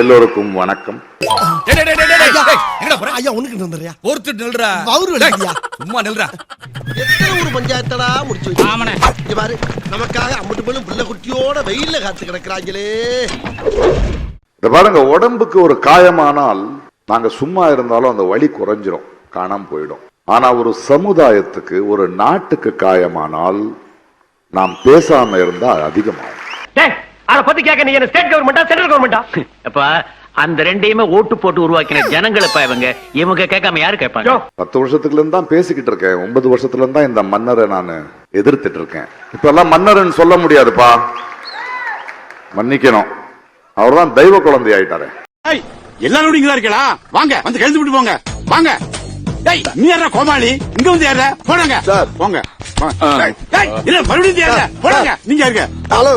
எல்லோருக்கும் வணக்கம்? ஐயா உனக்கு வந்துடுறியா? ஒருத்தர் நில்றா. சும்மா நில்றா. எத்தனை ஒரு பஞ்சாயத்தடா முடிச்சு வச்சு? இங்க பாரு நமக்காக அம்பட்டு போலும் பிள்ளை குட்டியோட வெயில்ல காத்து கிடக்குறாங்களே. இந்த பாருங்க உடம்புக்கு ஒரு காயமானால் நாங்க சும்மா இருந்தாலும் அந்த வலி குறைஞ்சிரும் காணாம போயிடும். ஆனா ஒரு சமுதாயத்துக்கு ஒரு நாட்டுக்கு காயமானால் நாம் பேசாம இருந்தா அது அதிகமாகும். டேய் அத பத்தி கேட்க நீ என்ன ஸ்டேட் கவர்மெண்டா சென்ட்ரல் கவர்மெண்டா அப்ப அந்த ரெண்டையுமே ஓட்டு போட்டு உருவாக்கின ஜனங்களை இப்ப இவங்க. இவங்க கேட்காம யாரு கேட்பாங்க? பத்து வருஷத்துக்குல இருந்து தான் பேசிக்கிட்டு இருக்கேன். ஒன்பது வருஷத்துல இருந்து தான் இந்த மன்னரை நான் எதிர்த்துட்டு இருக்கேன். இப்ப எல்லாம் மன்னர்னு சொல்ல முடியாதுப்பா. மன்னிக்கணும். அவர்தான் தெய்வ குழந்தை ஆயிட்டாரு. எல்லாரும் இங்க தான் இருக்கடா வாங்க வந்து கழுத்து விட்டு போங்க. வாங்க. டேய் நீ யாரா கோமாளி? இங்க வந்து யாரா போடுங்க சார். போங்க. இல்ல மறுபடியும் யாரா போடுங்க. நீங்க இருக்க ஹலோ.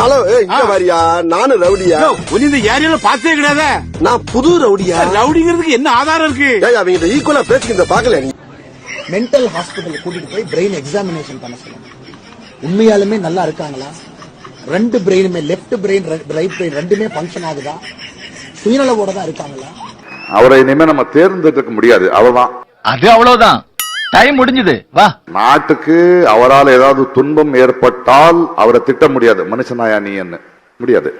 ஹலோ இங்க வாரியா? நானும் ரவுடியா? இந்த ஏரியால பார்த்தே கிடையாது. நான் புது ரவுடியா? ரவுடிங்கிறதுக்கு என்ன ஆதாரம் இருக்கு? ஏய் அவங்க ஈக்குவலா பேசிக்கிற பாக்கல நீ. மென்டல் ஹாஸ்பிட்டல் கூட்டிட்டு போய் பிரெயின் எக்ஸாமினேஷன் பண்ண சொல்லுங்க உண்மையாலுமே நல்லா இருக்காங்களா? ரெண்டு பிரெயினுமே லெஃப்ட் பிரெயின் ரைட் பிரெயின் ரெண்டுமே ஃபங்க்ஷன் ஆகுதா? சுயநலவோட தான் இருக்காங்களா? அவரை இனிமே நம்ம தேர்ந்தெடுக்க முடியாது. அவர்தான் அது அவ்வளவுதான். டைம் முடிஞ்சது. வா. நாட்டுக்கு அவரால் ஏதாவது துன்பம் ஏற்பட்டால் அவரை திட்ட முடியாது. மனுஷனாயா நீ என்ன? முடியாது.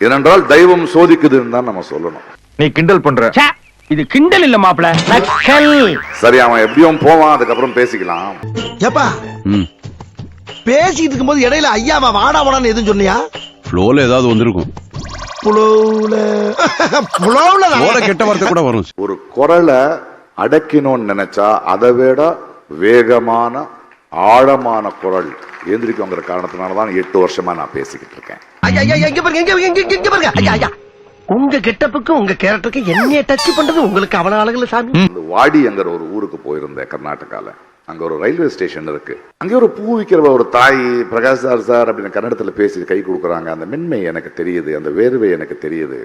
ஏனென்றால் தெய்வம் சோதிக்குதுன்னு தான் நம்ம சொல்லணும். நீ கிண்டல் பண்ற. இது கிண்டல் இல்ல மாப்பிள. நக்கல். சரி அவன் எப்படியும் போவான் அதுக்கப்புறம் பேசிக்கலாம். ஏப்பா பேசிட்டு இருக்கும்போது இடையில ஐயாவா வாடா வாடான்னு எதுவும் சொன்னியா? ஃப்ளோல ஏதாவது வந்திருக்கும். புலவுல. ஃப்ளோல கெட்ட வார்த்தை கூட வரும். ஒரு குரலை அடக்கினோன்னு நினைச்சா அதை விட வேகமான ஆழமான குரல் எந்திரிக்குங்கிற காரணத்தினால தான் எட்டு வருஷமா நான் பேசிக்கிட்டு இருக்கேன். உங்க கெட்டப்புக்கும் உங்க கேரக்டருக்கும் என்னைய டச் பண்றது உங்களுக்கு அவன ஆளுங்கள சாமி. இந்த வாடிங்கிற ஒரு ஊருக்கு போயிருந்தேன் கர்நாடகால. அங்க ஒரு ரயில்வே ஸ்டேஷன் இருக்கு. அங்கே ஒரு பூ விற்கிற ஒரு தாய் பிரகாஷ் சார் சார் அப்படின்னு கன்னடத்துல பேசி கை கொடுக்குறாங்க. அந்த மென்மை எனக்கு தெரியுது அந்த வேர்வை எனக்கு தெரியுது.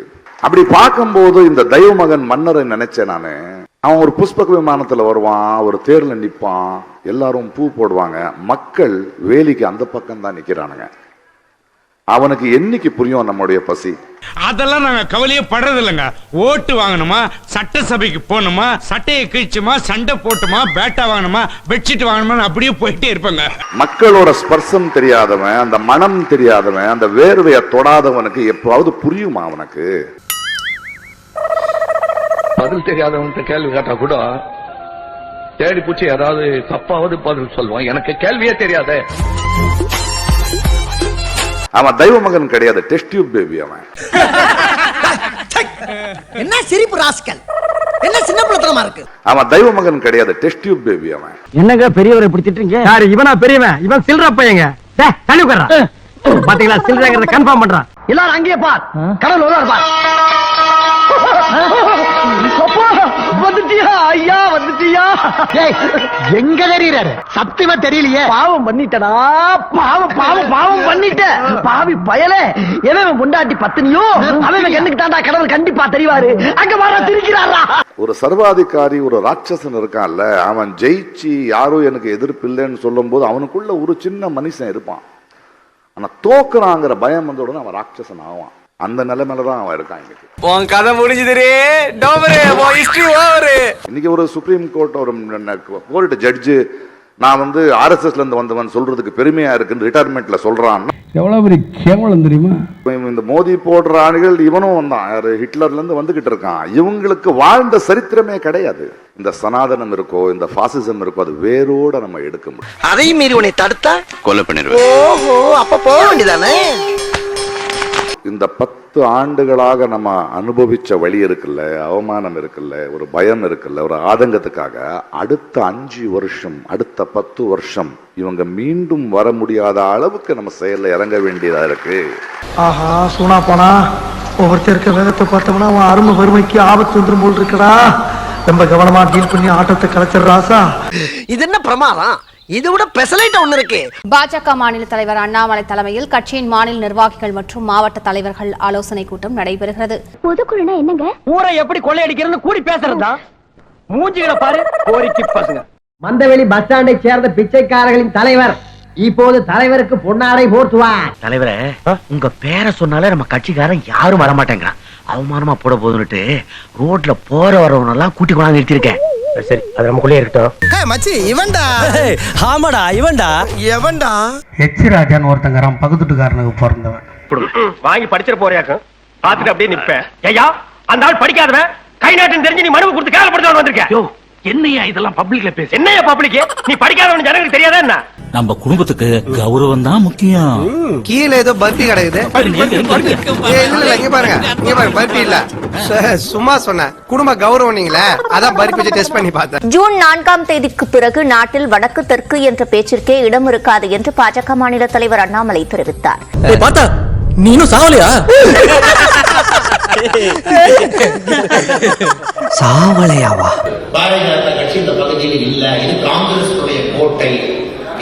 அப்படி பார்க்கும்போது இந்த தெய்வ மகன் மன்னரை நினைச்சேன் நானு. அவன் ஒரு புஷ்பக விமானத்துல வருவான் ஒரு தேர்ல நிப்பான் எல்லாரும் பூ போடுவாங்க. மக்கள் வேலிக்கு அந்த பக்கம் தான் நிக்கிறானுங்க. அவனுக்கு என்னைக்கு புரியும் நம்முடைய பசி? அதெல்லாம் நாங்க கவலையே படுறது இல்லைங்க ஓட்டு வாங்கணுமா சட்டசபைக்கு போகணுமா சட்டையை கிழிச்சுமா சண்டை போட்டுமா பேட்டா வாங்கணுமா பெட்ஷீட் வாங்கணுமா அப்படியே போயிட்டே இருப்பாங்க. மக்களோட ஸ்பர்சம் தெரியாதவன் அந்த மனம் தெரியாதவன் அந்த வேர்வையை தொடாதவனுக்கு எப்பவாவது புரியுமா அவனுக்கு? பதில் தெரியாதவன்கிட்ட கேள்வி கேட்டா கூட தேடி பூச்சி ஏதாவது தப்பாவது பதில் சொல்லுவான். எனக்கு கேள்வியே தெரியாதே. அவன் தெய்வ மகன் கிடையாது டெஸ்ட் டியூப் பேபி அவன். என்ன சிரிப்பு ராஸ்கல்? என்ன சின்ன பிள்ளைத்தனமா இருக்கு? அவன் தெய்வ மகன் கிடையாது டெஸ்ட் டியூப் பேபி அவன். என்னங்க பெரியவரை இப்படி திட்டுறீங்க? யாரு இவனா பெரியவன்? இவன் சில்ற பையங்க. டேய் தள்ளி உட்கார்றா. பாத்தீங்களா சில்றங்கிறத கன்ஃபார்ம் பண்றான். எல்லாரும் அங்கேயே பார். கடல் வருவார் பார். எங்க தெரியறாரு? சத்தியமா தெரியலையே. பாவம் பண்ணிட்டடா. பாவம் பாவம் பாவம் பண்ணிட்ட. பாவி பயல. எவன் பொண்டாட்டி பத்தினியோ? அவன் கண்ணுக்கு தாண்டா கடவுள் கண்டிப்பா தெரிவாரு. அங்க வர திரிக்கிறாரா? ஒரு சர்வாதிகாரி ஒரு ராட்சசன் இருக்கான்ல அவன் ஜெயிச்சு யாரும் எனக்கு எதிர்ப்பு இல்லைன்னு சொல்லும் போது அவனுக்குள்ள ஒரு சின்ன மனுஷன் இருப்பான். ஆனா தோக்குறாங்கிற பயம் வந்த உடனே அவன் ராட்சசன் ஆவான். அந்த நிலைமையில தான் அவன் இருக்கான் இன்னைக்கு. உன் கதை முடிஞ்சுதுரே டோபரு உன் ஹிஸ்டரி ஓவரு இன்னைக்கு ஒரு சுப்ரீம் கோர்ட் ஒரு கோர்ட் ஜட்ஜு நான் வந்து ஆர்எஸ்எஸ்ல இருந்து வந்தவன் சொல்றதுக்கு பெருமையா இருக்குன்னு ரிட்டையர்மெண்ட்ல சொல்றான். எவ்வளவு பெரிய கேவலம் தெரியுமா? இந்த மோதி போடுற ஆணுகள் இவனும் வந்தான். யாரு ஹிட்லர்ல இருந்து வந்துகிட்டு இருக்கான். இவங்களுக்கு வாழ்ந்த சரித்திரமே கிடையாது. இந்த சனாதனம் இருக்கோ இந்த பாசிசம் இருக்கோ அது வேரோட நம்ம எடுக்க முடியும். அதையும் மீறி உன்னை தடுத்தா? கொலை பண்ணிடுவேன். ஓஹோ அப்ப போக வேண்டியதானே? இந்த பத்து ஆண்டுகளாக நம்ம அனுபவிச்ச வழி இருக்குல்ல அவமானம் இருக்குல்ல ஒரு பயம் இருக்குல்ல ஒரு ஆதங்கத்துக்காக அடுத்த அஞ்சு வருஷம் அடுத்த பத்து வருஷம் இவங்க மீண்டும் வர முடியாத அளவுக்கு நம்ம செயல்ல இறங்க வேண்டியதா இருக்கு. ஆஹா சூனா போனா ஒவ்வொருத்தர் இருக்க வேகத்தை பார்த்தோம்னா அவன் அருமை வறுமைக்கு ஆபத்து வந்துரும் போல் இருக்கடா. ரொம்ப கவனமா டீல் பண்ணி ஆட்டத்தை கலைச்சிடுறாசா இது என்ன பிரமாதம்? இதை விட பெசலைட் ஒண்ணு இருக்கு. பாஜக மாநில தலைவர் அண்ணாமலை தலைமையில் கட்சியின் மாநில நிர்வாகிகள் மற்றும் மாவட்ட தலைவர்கள் ஆலோசனை கூட்டம் நடைபெறுகிறது. பொதுக்குழுனா என்னங்க? ஊரை எப்படி கொள்ளையடிக்கிறதுன்னு கூடி பேசுறதா மூஞ்சிகளை பாரு கோரிக்கை பசங்க. மந்தவெளி பஸ் ஸ்டாண்டை சேர்ந்த பிச்சைக்காரர்களின் தலைவர் இப்போது தலைவருக்கு பொன்னாடை போர்த்துவார். தலைவரே உங்க பேரை சொன்னாலே நம்ம கட்சிக்காரன் யாரும் வர மாட்டேங்கிறான் அவமானமா போட போதுன்னுட்டு ரோட்ல போற வரவன எல்லாம் கூட்டி கொண்டாந்து நிறுத்திருக்கேன் சரி அது நமக்குள்ளே இருக்கட்டும். மச்சி இவன்டா. ஆமாடா இவன்டா. எவன்டா? ஹெச் ராஜான்னு ஒருத்தங்கிறான் பக்கத்துட்டுக்காரனுக்கு பிறந்தவன். வாங்கி படிச்சிட போறியாக்கும். பாத்துட்டு அப்படியே நிப்பேன். ஐயா அந்த ஆள் படிக்காதவன். கை நாட்டுன்னு தெரிஞ்சு நீ மனு கொடுத்து கேவலப்படுத்த வந்திருக்க. என்னையா இதெல்லாம் பப்ளிக்ல பேச என்னையா பப்ளிக் நீ படிக்காதவன் ஜனங்களுக்கு தெரியாதா என்ன? நம்ம குடும்பத்துக்கு கௌரவம் தான் முக்கியம். கீழே ஏதோ பர்பி கிடக்குது. இங்க பாருங்க இங்க பாருங்க பர்பி இல்ல. சும்மா சொன்னேன். குடும்ப கௌரவம் நீங்களே. அதான் பர்பி வச்சு டெஸ்ட் பண்ணி பார்த்தேன். ஜூன் நான்காம் தேதிக்கு பிறகு நாட்டில் வடக்கு தெற்கு என்ற பேச்சிற்கே இடம் இருக்காது என்று பாஜக மாநில தலைவர் அண்ணாமலை தெரிவித்தார். பார்த்தா நீனும் சாவலையா? சாவளையாவா பாரதிய ஜனதா கட்சி இந்த பகுதியில் இல்ல. இது காங்கிரசுடைய கோட்டை.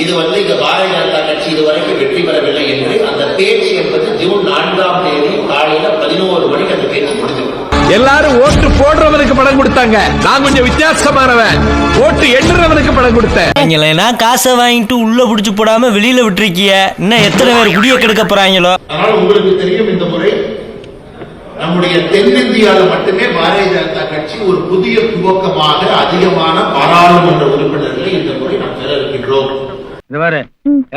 இது வந்து இங்க பாரதிய ஜனதா கட்சி இதுவரைக்கும் வெற்றி பெறவில்லை என்று அந்த பேச்சு என்பது ஜூன் நான்காம் தேதி காலையில பதினோரு மணிக்கு அந்த பேச்சு முடிஞ்சிடும் எல்லாரும் ஓட்டு போடுறவனுக்கு பணம் கொடுத்தாங்க. நான் கொஞ்சம் வித்தியாசமானவன். ஓட்டு எண்ணுறவனுக்கு பணம் கொடுத்தேன். நீங்களேனா காசை வாங்கிட்டு உள்ள புடிச்சு போடாம வெளியில விட்டுருக்கிய இன்னும் எத்தனை பேர் குடிய கெடுக்க போறாங்களோ? உங்களுக்கு தெரியும் இந்த முறை நம்முடைய தென்னிந்தியாவில் மட்டுமே பாரதிய ஜனதா கட்சி ஒரு புதிய துவக்கமாக அதிகமான பாராளுமன்ற உறுப்பினர்களை இந்த முறை நாம் பெற இருக்கின்றோம் இந்த பாரு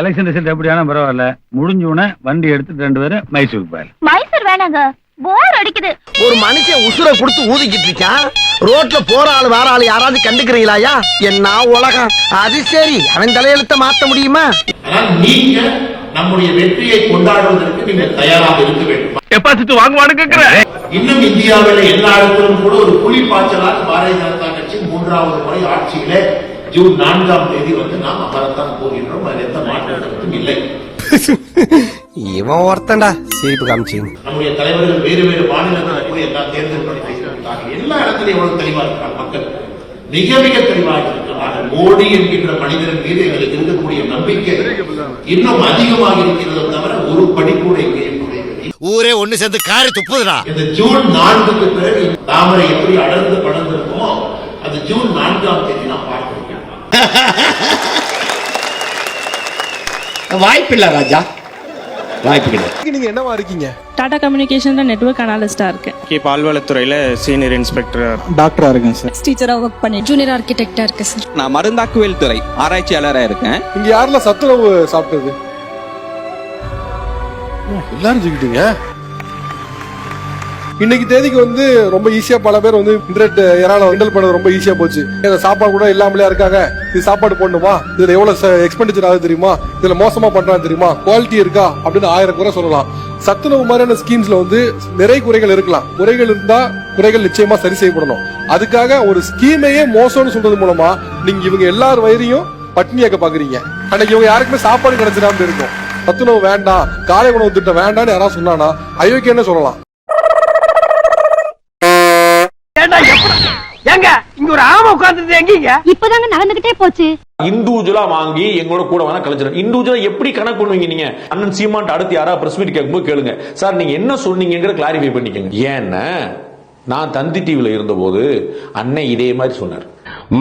எலெக்ஷன் ரிசல்ட் எப்படியான பரவாயில்ல. முடிஞ்ச உடனே வண்டி எடுத்துட்டு ரெண்டு பேரும் மைசூருக்கு போயிரு மைசூர் வேணாங்க. போர் அடிக்குது. ஒரு மனுஷன் உசுரை கொடுத்து ஊதிக்கிட்டு இருக்கான் ரோட்ல போற ஆளு வேற ஆளு யாராவது கண்டுக்கிறீங்களாயா? என்ன உலகம். அது சரி. அவன் தலையெழுத்த மாத்த முடியுமா? நீங்க நம்முடைய வெற்றியை கொண்டாடுவதற்கு நீங்க தயாராக இருக்க வேண்டும். டெபாசிட் வாங்குவானு கேக்குறேன். இன்னும் இந்தியாவில் எல்லா இடத்திலும் கூட ஒரு புலி பாய்ச்சலால் பாரதிய ஜனதா கட்சி மூன்றாவது முறை ஆட்சியிலே ஜூன் நான்காம் தேதி வந்து நாம் அமரத்தான் போகின்றோம். அதில் எந்த மாற்று கருத்தும் இல்லை. இவன் ஒருத்தன்டா. சிரிப்பு காமிச்சு. நம்முடைய தலைவர்கள் வேறு வேறு மாநிலங்களில் போய் எல்லா தேர்தல் எல்லா இடத்திலும் எவ்வளவு தெளிவா இருக்கிறார் மக்கள்? மிக மிக தெளிவாக இருக்கிறார்கள் மோடி என்கின்ற மனிதரின் மீது எங்களுக்கு இருக்கக்கூடிய நம்பிக்கை இன்னும் அதிகமாக இருக்கிறது தவிர ஒரு படி கூட. ஊரே ஒண்ணு சேர்ந்து காரி துப்புதுடா இந்த ஜூன் நான்குக்கு பிறகு தாமரை எப்படி அடர்ந்து படர்ந்திருக்குமோ அது ஜூன் நான்காம் தேதி நாம் பார்க்க வாய்ப்பில்லை ராஜா வாய்ப்பு கிடையாது. நீங்க என்னவா இருக்கீங்க? டாடா கம்யூனிகேஷன்ல நெட்வொர்க் அனாலிஸ்டா இருக்கேன் கே பால்வளத்துறையில சீனியர் இன்ஸ்பெக்டர் டாக்டரா இருக்கேன் சார் டீச்சரா ஒர்க் பண்ணி ஜூனியர் ஆர்கிடெக்டா இருக்கேன் சார் நான் மருந்தாக்குவேல் துறை ஆராய்ச்சியாளரா இருக்கேன். இங்க யாருல சத்துணவு சாப்பிட்டது? எல்லாரும் சொல்லிட்டீங்க இன்னைக்கு தேதிக்கு வந்து ரொம்ப ஈஸியா பல பேர் வந்து இன்டர்நெட் ஏராளம் ஹேண்டில் பண்ணது ரொம்ப ஈஸியா போச்சு. இந்த சாப்பாடு கூட இல்லாமலே இருக்காங்க. இது சாப்பாடு போடணுமா இதுல எவ்வளவு எக்ஸ்பெண்டிச்சர் ஆகுது தெரியுமா? இதுல மோசமா பண்றாங்க தெரியுமா? குவாலிட்டி இருக்கா? அப்படின்னு ஆயிரம் குறை சொல்லலாம். சத்துணவு மாதிரியான ஸ்கீம்ஸ்ல வந்து நிறைய குறைகள் இருக்கலாம். குறைகள் இருந்தா குறைகள் நிச்சயமா சரி செய்யப்படணும். அதுக்காக ஒரு ஸ்கீமையே மோசம்னு சொல்றது மூலமா நீங்க இவங்க எல்லார் வயிறையும் பட்னியாக்க பாக்குறீங்க. அன்னைக்கு இவங்க யாருக்குமே சாப்பாடு கிடைச்சிடாம இருக்கும். சத்துணவு வேண்டாம் காலை உணவு திட்டம் வேண்டாம்னு யாராவது சொன்னானா அயோக்கியன்னு சொல்லலாம். ஏண்டா இங்க ஒரு ஆமை உட்கார்ந்துருது எங்கீங்க இப்பதாங்க நடந்துகிட்டே போச்சு. இண்டிவிஜுவலா வாங்கி எங்களோட கூட வேணா கழிச்சிடும் இண்டிவிஜுவலா எப்படி கணக்கு பண்ணுவீங்க நீங்க? அண்ணன் சீமான் அடுத்து யாரா பிரஸ் மீட் கேட்கும்போது கேளுங்க. சார் நீங்க என்ன சொன்னீங்கிற கிளாரிஃபை பண்ணிக்கங்க. ஏன்னா நான் தந்தி டிவில இருந்தபோது அண்ணன் இதே மாதிரி சொன்னார்.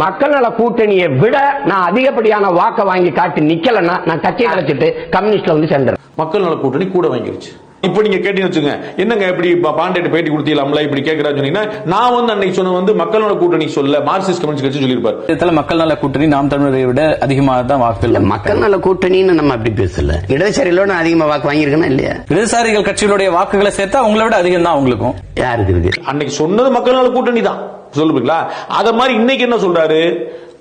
மக்கள் நல கூட்டணியை விட நான் அதிகப்படியான வாக்க வாங்கி காட்டி நிக்கலன்னா நான் கட்சியை கலைச்சிட்டு கம்யூனிஸ்ட்ல வந்து சேர்ந்துறேன் மக்கள் நல கூட்டணி கூட வாங்கிருச்சு. இப்போ நீங்க கேட்டீங்கன்னு வச்சுங்க என்னங்க இப்படி பா- பாண்டேட்டு பேட்டி கொடுத்தீங்களாம்ல இப்படி கேட்கறான்னு சொன்னீங்கன்னா நான் வந்து அன்னைக்கு சொன்ன வந்து மக்கள் நல கூட்டணி சொல்ல மார்க்சிஸ்ட் கம்யூனிஸ்ட் கட்சி சொல்லியிருப்பாரு. இதுல மக்கள் நல கூட்டணி நாம் தமிழரை விட அதிகமாக தான் வாக்குகள் மக்கள் நல கூட்டணின்னு நம்ம அப்படி பேசல. இடதுசாரிகளோட நான் அதிகமா வாக்கு வாங்கியிருக்கேனா இல்லையா? இடதுசாரிகள் கட்சிகளுடைய வாக்குகளை சேர்த்தா உங்களை விட அதிகம் தான் உங்களுக்கும் யாருக்கு இருக்கு? அன்னைக்கு சொன்னது மக்கள் நல கூட்டணி தான். சொல்லுவீங்களா அத மாதிரி இன்னைக்கு என்ன சொல்றாரு?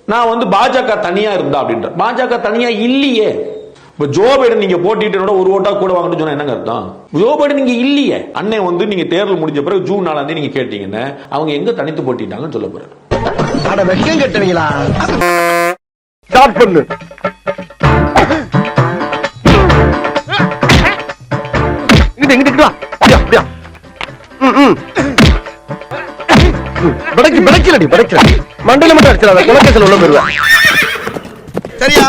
நான் வந்து பாஜக தனியா இருந்தா அப்படின்ற பாஜக தனியா இல்லையே. இப்ப ஜோ பைடன் நீங்க போட்டிட்டு ஒரு ஓட்டா கூட வாங்கன்னு சொன்னா என்னங்க அர்த்தம்? ஜோ பைடன் நீங்க இல்லையே. அண்ணன் வந்து நீங்க தேர்தல் முடிஞ்ச பிறகு ஜூன் நாலாம் தேதி நீங்க கேட்டீங்கன்னா அவங்க எங்க தனித்து போட்டிட்டாங்கன்னு சொல்ல போறாரு. அட வெக்கம் கட்டுவீங்களா? ஸ்டார்ட் பண்ணு. இங்கிட்டு இங்கிட்டு வா. அப்படியா அப்படியா. ம், ம். பிடைக்கு பிடைக்கலடி பிடைக்கல மண்டல மட்டும் அடிச்சிடாத குலக்கத்தில் உள்ள போயிருவேன். சரியா?